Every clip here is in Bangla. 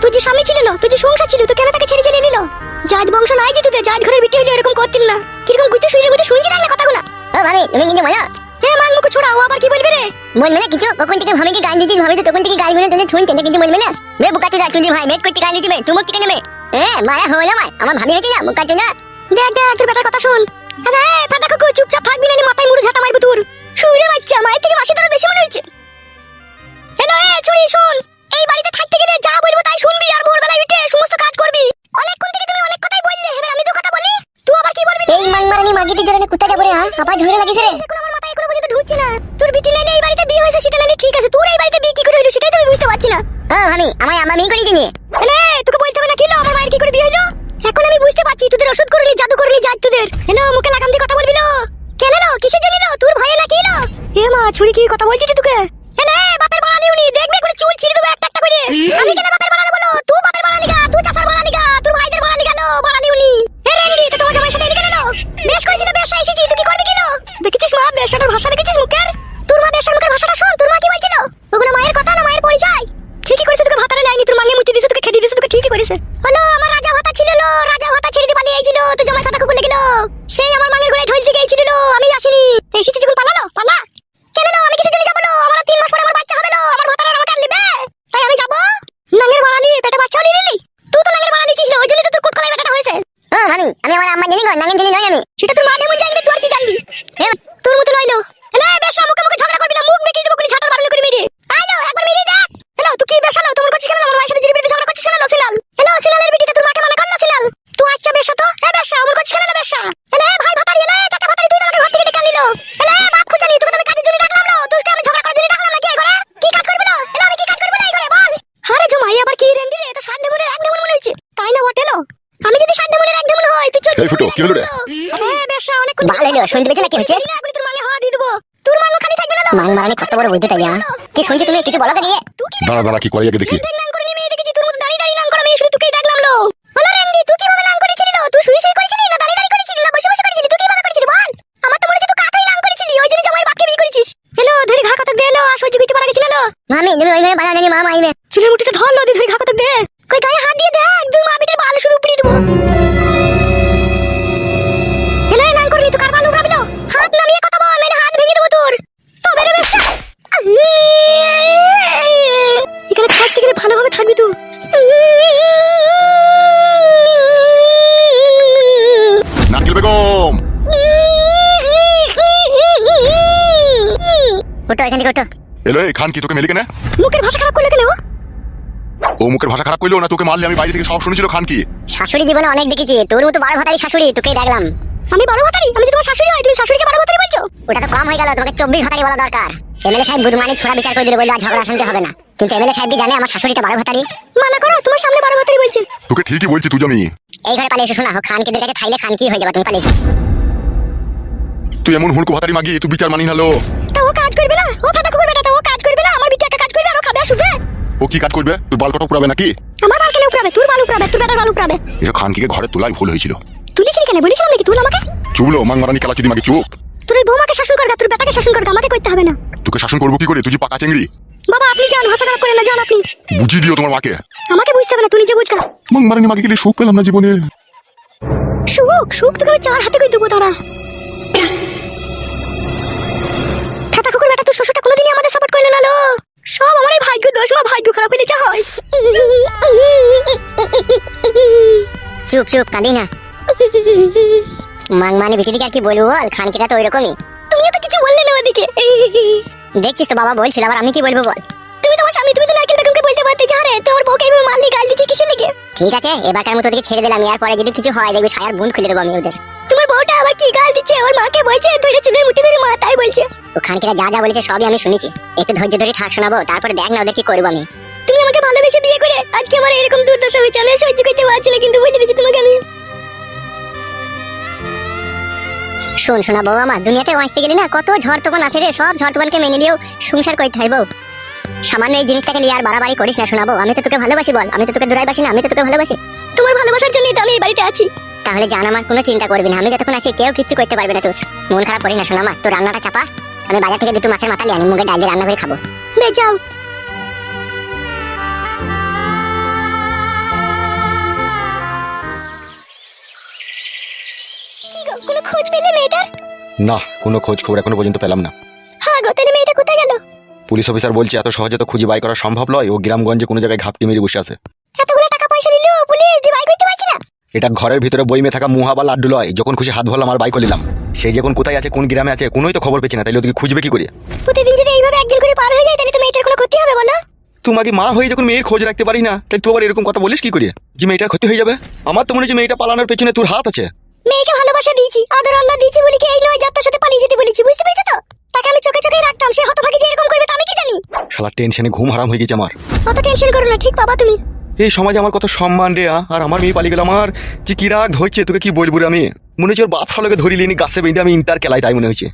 তোর যে স্বামী ছিল না তোর যে সংসার ছিল তো কেন তাকে ছেড়ে চলে এলো? জাত বংশ নাই যে তোদের জাত ঘরের বিটি হইলে এরকম করতিল না। কীরকম গুতে শুয়ে গুতে শুনছি না কথাগুলো? ও ভাবি তুমি কিন্তু মজা এ মান মুখ ছোড়া ও আবার কি বলবে রে? বলবে না কিছু কখন থেকে ভাবিকে গান দিচ্ছিস ভাবি তো তখন থেকে গানগুলো তুমি শুনতে না কিছু বলবে না? বে বুকাতে যা চুজি ভাই মেট করতে গান দিচ্ছি তুমি থেকে নেবে। এ মায়া হলো আমার আমার ভাবি হয়েছে না বুকাতে না দেখ দেখ তোর বেটার কথা শুন। আরে ফাদা কাকু চুপচাপ থাকবি নালে মাথায় মুড়ে ঝাঁটা মারবো তোর। শুয়ে বাচ্চা মায়ের থেকে মাসি তোর বেশি মনে হচ্ছে হ্যালো এ চুরি শোন। বাড়িতে থাকতে গেলে যা বলব তাই শুনবি আর ভোরবেলা উঠে সমস্ত কাজ করবি। অনেকক্ষণ থেকে তুমি অনেক কথাই বললে। এবার আমি তো কথা বলি? তুই আবার কি বলবি? এই মাংমারানি মাগিটির জন্য কুত্তা যাব রে হ্যাঁ? আবার ঝুরে লাগিছে রে। এখন আমার মাথায় এখনও পর্যন্ত ঢুকছে না। তোর বিটি নাইলে এই বাড়িতে বিয়ে হয়েছে সেটা নাইলে ঠিক আছে। তোর এই বাড়িতে বিয়ে কি করে হলো সেটাই তো আমি বুঝতে পারছি না। হ্যাঁ আমি আমার আমার মেয়ে করে দিনি এলে তোকে বলতে হবে না কিলো আমার মায়ের কি করে বিয়ে হইল এখন আমি বুঝতে পারছি তোদের ওষুধ করলি জাদু করলি জাজ তোদের হ্যালো মুখে লাগাম দিয়ে কথা বলবি লো কেন লো কিসের জন্য লো তোর ভয়ে না কিলো এ মা ছুরি কি কথা বলছিস তোকে এলে বাপের বাড়ালি উনি দেখবে করে চুল ছিঁড়ে দেবো একটা একটা করে আমি কেন বাপের বাড়ালে বলো তুই বাপের বাড়ালি গা তুই চাচার বাড়ালি গা তোর ভাইদের বাড়ালি গেল বাড়ালি উনি এ রেন্ডি তো তোমার জামাই সাথে এলিকে গেল বেশ করেছিল বেশ এসেছি তুই কি করবি কিলো দেখেছিস মা বেশাটার ভাষা দেখেছিস মুখের তোর মা বেশার মুখের ভাষাটা শোন তোর মা কি বলছিল ওগুলো মায়ের কথা না মায়ের পরিচয় ঠিকই করেছে তোকে ভাতারে লাইনি তোর মাঙ্গে মুতি দিছে তোকে খেতে দিছে তোকে ঠিকই করেছে হলো আমার রাজা ভাতা ছিল লো রাজা ভাতা ছেড়ে দিয়ে পালিয়ে আইছিল তো জামাই কথা কুকুলে গেল সেই আমার মাঙ্গের গোড়ায় ঢোল থেকে গেছিল লো আমি আসিনি এসেছি যখন পালালো পালা কেন লো আমি কিসের জন্য যাব লো আমার আর তিন মাস পরে আমার বাচ্চা হবে লো আমার ভাতারে আর আমাকে আর লিবে তাই আমি যাব নাঙ্গের বাড়ালি পেটে বাচ্চা হলি লিলি তুই তো নাঙ্গের বাড়ালি ছিল ওই জন্য তো তোর কুটকলাই বেটাটা হয়েছে ও ভাবি আমি আমার আম্মা জানি গো নাঙ্গন জানি নয় আমি সেটা তোর মা ডেমন জানবে তুই আর কি জানবি এ, তোর মতো নইলো এলে বেশ মুখে মুখে ঝগড়া করবি না মুখ বেঁকিয়ে দেবো কোনি ছাটার বাড়ানো করে মেরে আইলো একবার মেরে দেখ হ্যালো তুই কি বেশ হলো তোমার করছিস কেন আমার মায়ের সাথে জিরিবিতে ঝগড়া করছিস কেন লো সিনাল হ্যালো সিনালের বিটিতে তোর মাকে মনে করল সিনাল তুই আচ্ছা বেশ তো এ বেশ আমার করছিস কেন লো বেশ এলে ভাই ভাতারি এলে চাচা ভাতারি তুই আমাকে ঘর থেকে ডেকে আনিলো এলে বাপ খুঁজানি তোকে তো আমি কাজের জন্য ডাকলাম লো তুই আমি ঝগড়া করার জন্য ডাকলাম নাকি এই ঘরে কি কাজ করবি লো এলে আমি কি কাজ করবি না এই ঘরে বল আরে জমাই আবার কি রেন্ডি রে তো ষাট ডেমনের এক ডেমন মনে হচ্ছে তাই না বটে লো আমি যদি ষাট ডেমনের এক ডেমন হয় তুই চল এই ফুটো, কি হলো রে? এ বেশ অনেক ভালো হলো শুনতে পেয়েছ না কি হচ্ছে এখনই তোর মাঙ্গে হাওয়া দিয়ে দেবো। তোর মাঙ্গো খালি থাকবে না লো। মাং মারানি কত বড় বুদ্ধি তাই হ্যাঁ কি শুনছি তুমি? কিছু বলো তো বেগম ওটো এখান ওটো এলো খান কি তোকে মেলি কেনে মুখের ভাষা খারাপ করলে কেন ও? মুখের ভাষা খারাপ করল না তোকে মারলে আমি বাইরে থেকে সব শুনেছিল খান কি শাশুড়ি জীবনে অনেক দেখেছি তোর মতো বড় ভাতারি শাশুড়ি তোকে দেখলাম। আমি বড় ভাতারি? আমি তোমার শাশুড়ি হয় তুমি শাশুড়িকে বড় ভাতারি বলছো? ওটা তো কম হয়ে গেল তোমাকে চব্বিশ ভাতারি বলা দরকার। এমএলএ সাহেব বুধমানি ছোড়া বিচার করে দিলে বলল ঝগড়া শুনতে হবে না। কিন্তু এমএলএ সাহেব জানে আমার শাশুড়িটা বড় ভাতারি? মানা করো তোমার সামনে বড় ভাতারি বলছে। তোকে ঠিকই বলছি তুই আমি এই ঘরে পালিয়ে এসে শোনা খানকিদের কাছে থাইলে খান কি হয়ে যাবে তুমি পালিয়ে তুই এমন হুড়কো ভাতারি মাগি তুই বিচার মানি নালো তা ও কাজ করবে না ও ফাটা কুকুর বেটা তা ও কাজ করবে না আমার বিটি একা কাজ করবে আর ও খাবে শুবে ও কি কাজ করবে? তুই বাল কটা নাকি? আমার বাল কেন উপরাবে তোর বাল উপরাবে তোর বেটার বাল উপরাবে এসব খানকিকে ঘরে তোলাই ভুল হয়েছিল। তুলেছিলি কেন বলেছিলাম নাকি তুল আমাকে? চুবলো মাং মারানি খেলা চুদি মাগে চুপ। তোর ওই বৌমাকে শাসন করগা তোর বেটাকে শাসন করগা আমাকে করতে হবে না। তোকে শাসন করব কি করে? তুই পাকা চেংড়ি। বাবা আপনি যান ভাষা খারাপ করেন না যান আপনি। বুঝিয়ে দিও তোমার মাকে। আমাকে বুঝতে হবে না তুই নিজে বুঝগা মাং মারানি মাগে গেলে সুখ পেলাম না জীবনে। সুখ সুখ তোকে আমি চার হাতে কই দেবো তারা খাতা কুকুর বেটা তোর শ্বশুরটা কোনোদিনই আমাদের সাপোর্ট করল না লো। সব আমার এই ভাগ্য দোষ মা ভাগ্য খারাপ হইলে যা হয়। চুপ চুপ কাঁদি না। মাং মানে বিটি দিকে আর কি বলব বল? খানকিটা তো ওইরকমই তুমিও তো কিছু বললে না ওদিকে। দেখছিস তো বাবা বলছিল আবার আমি কি বলব বল। তুমি তোমার স্বামী তুমি তো নারকেল বেগমকে বলতে পারতে যা রে তোর বউকে এইভাবে মারলি গাল দিচ্ছি কিসের লেগে? ঠিক আছে এবারকার মতো ওদেরকে ছেড়ে দিলাম এর পরে যদি কিছু হয় দেখবি সায়ার বুন খুলে দেবো আমি ওদের। তোমার বউটা আবার কি গাল দিচ্ছে? ওর মাকে বলছে ধরে চুলের মুঠি ধরে মা তাই বলছে। ও খানকিরা যা যা বলেছে সবই আমি শুনেছি। একটু ধৈর্য ধরে থাক শোনাবো তারপরে দেখ না ওদের কি করব আমি। তুমি আমাকে ভালোবেসে বিয়ে করে আজকে আমার এরকম দুর্দশা হয়েছে আমি সহ্য করতে পারছি না কিন্তু বলে দিচ্ছি তোমাকে আমি। শোন শোনা বউ আমার দুনিয়াতে বাঁচতে গেলি না কত ঝড় তোফান আছে রে সব ঝড় তোফানকে মেনে নিয়েও সংসার করতে হয় বউ। সামান্য এই জিনিসটাকে নিয়ে আর বাড়াবাড়ি করিস না শোনাবো আমি তো তোকে ভালোবাসি বল আমি তো তোকে দূরাই বাসি না আমি তো তোকে ভালোবাসি। তোমার ভালোবাসার জন্যই তো আমি এই বাড়িতে আছি। তাহলে জান আমার কোনো চিন্তা করবি না আমি যতক্ষণ আছি কেউ কিচ্ছু করতে পারবে না তোর। মন খারাপ করি না শোনা মা তোর রান্নাটা চাপা। আমি বাজার থেকে দুটো মাছের মাথা নিয়ে মুগের ডাল দিয়ে রান্না করে খাব। বে যাও। কোনো খোঁজ না কোনো খোঁজ খবর এখনও পর্যন্ত পেলাম না। হ্যাঁ গো তাহলে মেয়েটা কোথায় গেল? পুলিশ অফিসার বলছে এত সহজে তো খুঁজে বাই করা সম্ভব নয় ও গ্রামগঞ্জে কোনো জায়গায় ঘাপটি মেরে বসে আছে। এতগুলো টাকা পয়সা পুলিশ দিয়ে বাইক করতে পারছি না। এটা ঘরের ভিতরে বইমে থাকা মুহা বা লাড্ডু লয় যখন খুশি হাত ভরলাম আর বাইক নিলাম। সে যখন কোথায় আছে কোন গ্রামে আছে কোনোই তো খবর পেছি না তাইলে ওদিকে খুঁজবে কি করে? প্রতিদিন যদি এইভাবে একদিন করে পার হয়ে যায় তাহলে তো মেয়েটার কোনো ক্ষতি হবে বলো। তোমাকে মা হয়ে যখন মেয়ের খোঁজ রাখতে পারি না তাই তুই আবার এরকম কথা বলিস কি করে? যে মেয়েটার ক্ষতি হয়ে যাবে? আমার তো মনে হচ্ছে মেয়েটা পালানোর পেছনে তোর হাত আছে। মেয়েকে ভালোবাসা দিয়েছি আদর আল্লাহ দিয়েছি বলি কি এই নয় যাত্রার সাথে পালিয়ে যেতে বলেছি? বুঝতে পেরেছ তো? তাকে আমি চোখে চোখে রাখতাম সে হতভাগী যে এরকম করবে তা আমি কি জানি? শালা টেনশনে ঘুম হারাম হয়ে গেছে আমার। অত টেনশন করো না ঠিক বাবা তুমি। এই সমাজে আমার কত সম্মান রে আর আমার মেয়ে পালিয়ে গেল আমার। যে কি রাগ ধরছে তোকে কি বলব রে আমি? মনে হচ্ছে ওর বাপ শালোকে ধরি লিনি গাছে বেঁধে আমি ইন্টার খেলাই তাই মনে হয়েছে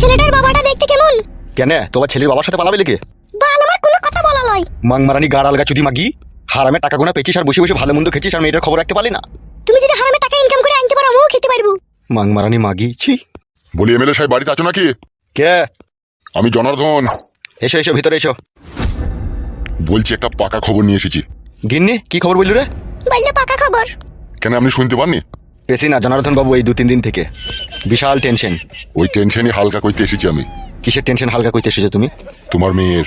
ছেলেটার বাবাটা দেখতে কেমন? কেন? তোমার ছেলের বাবার সাথে পালাবে লেগে? বাল আমার কোনো কথা বলা নয়। মাং মারানি গাড় আলগা চুদি মাগি। হারামে টাকা গোনা পেয়েছিস আর বসে বসে ভালো মন্দ খেয়েছিস আর মেয়েটার খবর রাখতে পারলি না। তুমি যদি হারামে টাকা ইনকাম করে আনতে পারো আমিও খেতে পারব। মাং মারানি মাগি ছি। বলি এমএলএ সাহেব বাড়িতে আছো নাকি? কে? আমি জনার্দন। এসো এসো ভিতরে এসো। বলছি একটা পাকা খবর নিয়ে এসেছি। গিন্নি কি খবর বললি রে? বলল পাকা খবর। কেন আপনি শুনতে পাননি? পেছি না জনার্দন বাবু এই দু তিন দিন থেকে। বিশাল টেনশন ওই টেনশনই হালকা করতে এসেছি আমি। কিসের টেনশন হালকা করতে এসেছ তুমি? তোমার মেয়ের।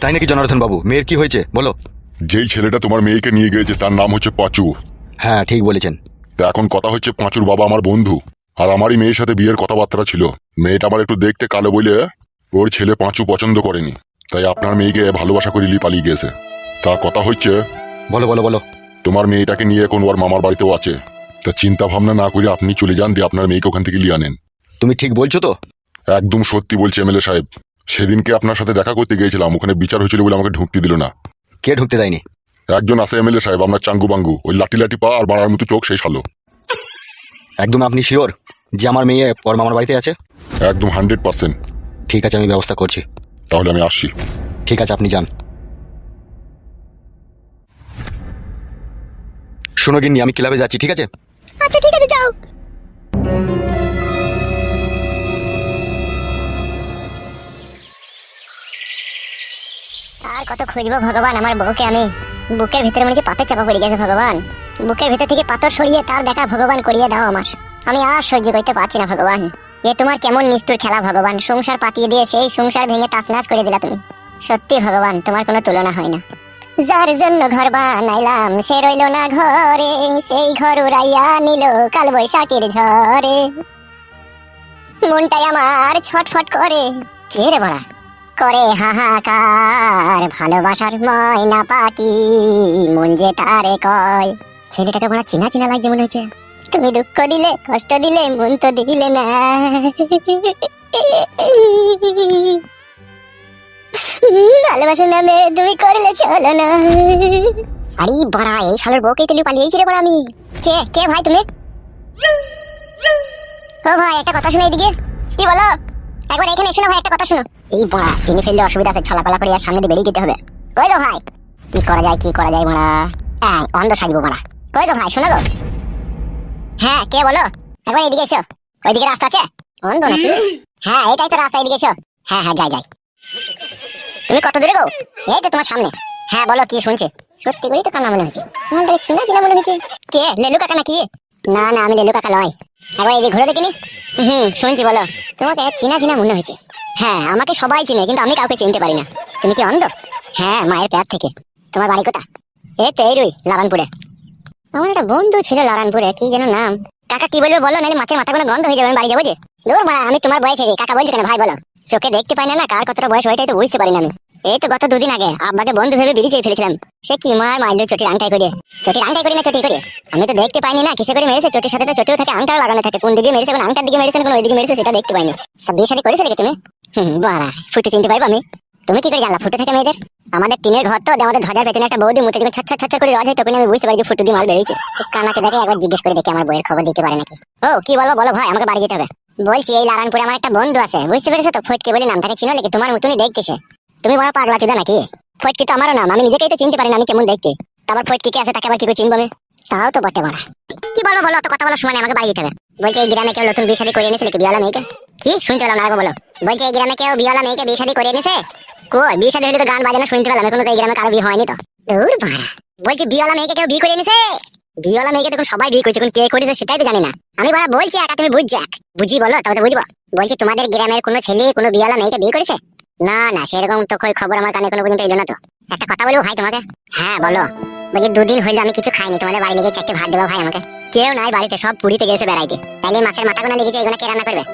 তাই নাকি জনার্দন বাবু? মেয়ের কি হয়েছে? বলো। যেই ছেলেটা তোমার মেয়েকে নিয়ে গিয়েছে তার নাম হচ্ছে পাঁচু। হ্যাঁ ঠিক বলেছেন। তা এখন কথা হচ্ছে পাঁচুর বাবা আমার বন্ধু আর আমারই মেয়ের সাথে বিয়ের কথাবার্তা ছিল। মেয়েটা আমার একটু দেখতে কালো বলে ওর ছেলে পাঁচু পছন্দ করেনি তাই আপনার মেয়েকে ভালোবাসা করে লি পালিয়ে গেছে তা কথা হচ্ছে বলো বলো বলো। তোমার মেয়েটাকে নিয়ে এখন ওর মামার বাড়িতেও আছে। তা চিন্তা ভাবনা না করে আপনি চলে যান দিয়ে আপনার মেয়েকে ওখান থেকে নিয়ে আনেন। তুমি ঠিক বলছো তো? একদম সত্যি বলছি এমএলএ সাহেব। সেদিনকে আপনার সাথে দেখা করতে গিয়েছিলাম ওখানে বিচার হয়েছিল বলে আমাকে ঢুকতে দিল না। কে ঢুকতে দেয়নি? একজন আছে এমএলএ সাহেব আপনার চাঙ্গু বাঙ্গু। ওই লাঠি লাঠি পা আর বাড়ার মতো চোখ সেই সালো একদম আপনি শিওর যে আমার মেয়ে ওর মামার বাড়িতে আছে? একদম হান্ড্রেড পার্সেন্ট। ঠিক আছে আমি ব্যবস্থা করছি। তাহলে আমি আসছি। ঠিক আছে আপনি যান। শোনো গিন্নি আমি ক্লাবে যাচ্ছি ঠিক আছে? আচ্ছা ঠিক আছে যাও। আর কত খুঁজবো ভগবান আমার বউকে আমি? বুকের ভিতরে মনে হচ্ছে পাথর চাপা পড়ে গেছে ভগবান। বুকের ভিতর থেকে পাথর সরিয়ে তার দেখা ভগবান করিয়ে দাও আমার। আমি আর সহ্য করতে পারছি না ভগবান। এ তোমার কেমন নিষ্ঠুর খেলা ভগবান। সংসার পাতিয়ে দিয়ে সেই সংসার ভেঙে টাসনাস করে দিলা তুমি। সত্যি ভগবান, তোমার কোনো তুলনা হয় না। যার জন্য ঘর বানাইলাম, সে রইল না ঘরে। সেই ঘর উড়াইয়া নিল কাল বৈশাখের ঝড়ে। মনটাই আমার ছটফট করে। কে রে বড়া? করে হাহাকার, ভালোবাসার ময়না পাখি, মন যে তারে কয়। ছেলেটাকে বড় চিনা চিনা লাগছে মনে হচ্ছে। তুমি দুঃখ দিলে, কষ্ট দিলে, মন তো দিলে না। ভালোবাসার নামে তুমি করলে চলো না। আরে বড়া, এই শালের বউকে তুলি পালিয়েছি রে বড়া আমি। কে কে ভাই তুমি? ও ভাই, একটা কথা শুনে এদিকে। কি বলো? একবার এখানে এসো না ভাই, একটা কথা শোনো। এই চিনি ফেললে অসুবিধা আছে ছলাপালা করে আর সামনে দিয়ে বেরিয়ে যেতে হবে। কই গো ভাই? কি করা যায় কি করা যায় বড়া হ্যাঁ অন্ধ সাজবো বড়া কই গো ভাই শোনো গো। হ্যাঁ কে বলো? একবার এদিকে এসো। ওইদিকে রাস্তা আছে? অন্ধ নাকি? হ্যাঁ এটাই তো রাস্তা এদিকে এসো। হ্যাঁ হ্যাঁ যাই যাই। তুমি কত দূরে গো? এই তো তোমার সামনে। হ্যাঁ বলো কি শুনছে? সত্যি করেই তো কান্না মনে হচ্ছে। দেখে চিনা চিনা মনে হচ্ছে। কে? লেলু কাকা নাকি? না না আমি লেলু কাকা লয় একবার এদিকে ঘুরে দেখিনি? হুম শুনছি বলো। তোমাকে চিনা চিনা মনে হয়েছে। হ্যাঁ আমাকে সবাই চিনে, কিন্তু আমি কাউকে চিনতে পারি না। তুমি কি অন্ধ? হ্যাঁ মায়ের প্যার থেকে। তোমার বাড়ি কোথা এই তো এই রুই লারানপুরে আমার একটা বন্ধু ছিল লারানপুরে কি যেন নাম। কাকা কি বলবে বলো, নাহলে মাছের মাথা কোনো গন্ধ হয়ে যাবে, আমি বাড়ি যাব যে। দূর মারা আমি তোমার বয়সে কাকা বলছো কেন, ভাই বলো। চোখে দেখতে পাই না না, কার কতটা বয়স ওইটাই তো বুঝতে পারি না আমি। এই তো গত দুদিন আগে, আব্বাকে বন্ধু ভেবে বিড়ি চেয়ে ফেলেছিলাম। সে কি মার, মারলো চটির আংটাই করে। চটির আংটাই করে না চটি করে? আমি তো দেখতে পাইনি না, কিসে করে মেরেছে? চটির সাথে তো চটিও থাকে, আংটাও লাগানো থাকে। কোন দিকে মেরেছে, কোন আংটার দিকে মেরেছে, কোন ওই দিকে মেরেছে, সেটা দেখতে পাইনি। সব বিয়ে শাদী করেছিলে তুমি? হুম ফুটে চিনতে পাইবো আমি? তুমি কি করে জানলা ফুটে থাকে মেয়েদের? আমাদের টিনের ঘর তো আমাদের ধ্বজার পেছনে একটা বৌদি মুখে যখন ছাচ্ছা ছাচ্ছা করে রাজ হয় তখন আমি বুঝতে পারি যে ফুটু দিয়ে মাল বেরিয়েছে। কানাচে দেখে একবার জিজ্ঞেস করে দেখি, আমার বইয়ের খবর দিতে পারে নাকি? ও, কি বলব, বলো ভাই, আমাকে বাড়ি যেতে হবে। বলছি, এই লারানপুরে আমার একটা বন্ধু আছে, বুঝতে পেরেছ তো? ফটকে বলে নাম তাকে চিনো নাকি? তোমার মতনই দেখতেছে তুমি বড় পাগলা চুদা নাকি? ফটকি তো আমারও নাম, আমি নিজেকেই তো চিনতে পারি না আমি কেমন দেখতে। তারপর ফটকি কে আছে, তাকে আবার কি করে চিনবো আমি? তাও তো বটে বড়া। কি বলব বলো তো কথা বলার সময় আমাকে বাড়ি যেতে হবে। বলছে, এই গ্রামে কেউ নতুন বিয়ে করে এনেছিল কি বিয়ালা মেয়েকে? কি? শুনতে পেলাম আগে বলো বলছে, এই গ্রামে কেউ বিয়ালা মেয়েকে বিয়ে শাদী করে এনেছে কই, বিয়ে শাদী হলে তো গান বাজানো শুনতে পেলাম, এখন তো এই গ্রামে কারও বিয়ে হয়নি তো। দূর বাড়া বলছি বিয়ালা মেয়েকে কেউ বিয়ে করে এনেছে বিয়েওয়ালা মেয়েকে তখন সবাই বিয়ে করছে, এখন কে করেছে সেটাই তো জানি না। আমি বড় বলছি, একা তুমি বুঝছ এক। বুঝি বলো, তবে তো বুঝব। বলছি, তোমাদের গ্রামের কোনো ছেলে, কোনো বিয়েওয়ালা মেয়েকে বিয়ে করেছে? না না, সেরকম তো কই খবর আমার কানে কোনো পর্যন্ত এলো না তো। একটা কথা বলব ভাই তোমাকে? হ্যাঁ বলো। বলছি, দুদিন হইল আমি কিছু খাইনি, তোমাদের বাড়ি লেগে চারটে ভাত দেবো ভাই আমাকে। কেউ নাই বাড়িতে, সব পুরীতে গেছে বেড়াইতে। তাইলে মাছের মাথা গোনা লেগেছে, এগুলো কে রান্না করবে?